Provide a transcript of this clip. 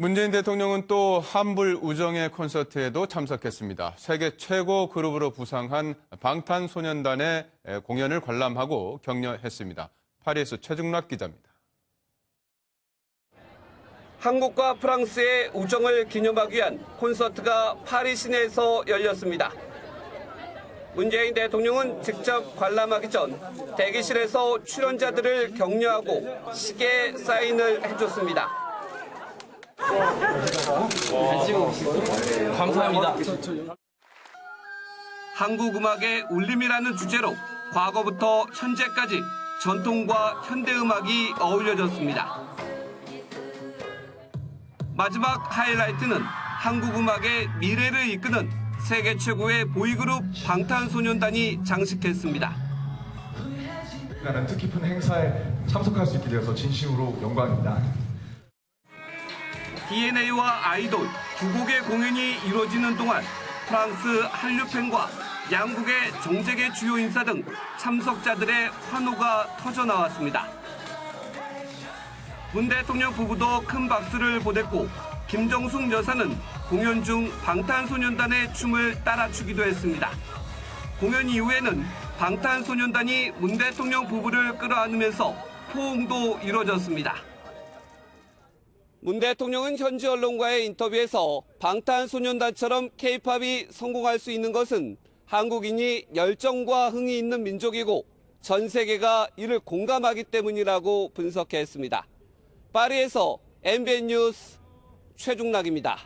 문재인 대통령은 또 한불 우정의 콘서트에도 참석했습니다. 세계 최고 그룹으로 부상한 방탄소년단의 공연을 관람하고 격려했습니다. 파리에서 최중락 기자입니다. 한국과 프랑스의 우정을 기념하기 위한 콘서트가 파리 시내에서 열렸습니다. 문재인 대통령은 직접 관람하기 전 대기실에서 출연자들을 격려하고 시계 사인을 해줬습니다. 감사합니다. 한국 음악의 울림이라는 주제로 과거부터 현재까지 전통과 현대 음악이 어울려졌습니다. 마지막 하이라이트는 한국 음악의 미래를 이끄는 세계 최고의 보이그룹 방탄소년단이 장식했습니다. 라는 뜻깊은 행사에 참석할 수 있게 되어서 진심으로 영광입니다. DNA와 아이돌 두 곡의 공연이 이루어지는 동안 프랑스 한류팬과 양국의 정재계 주요 인사 등 참석자들의 환호가 터져 나왔습니다. 문 대통령 부부도 큰 박수를 보냈고 김정숙 여사는 공연 중 방탄소년단의 춤을 따라 추기도 했습니다. 공연 이후에는 방탄소년단이 문 대통령 부부를 끌어안으면서 포옹도 이뤄졌습니다. 문 대통령은 현지 언론과의 인터뷰에서 방탄소년단처럼 케이팝이 성공할 수 있는 것은 한국인이 열정과 흥이 있는 민족이고 전 세계가 이를 공감하기 때문이라고 분석했습니다. 파리에서 MBN 뉴스 최중락입니다.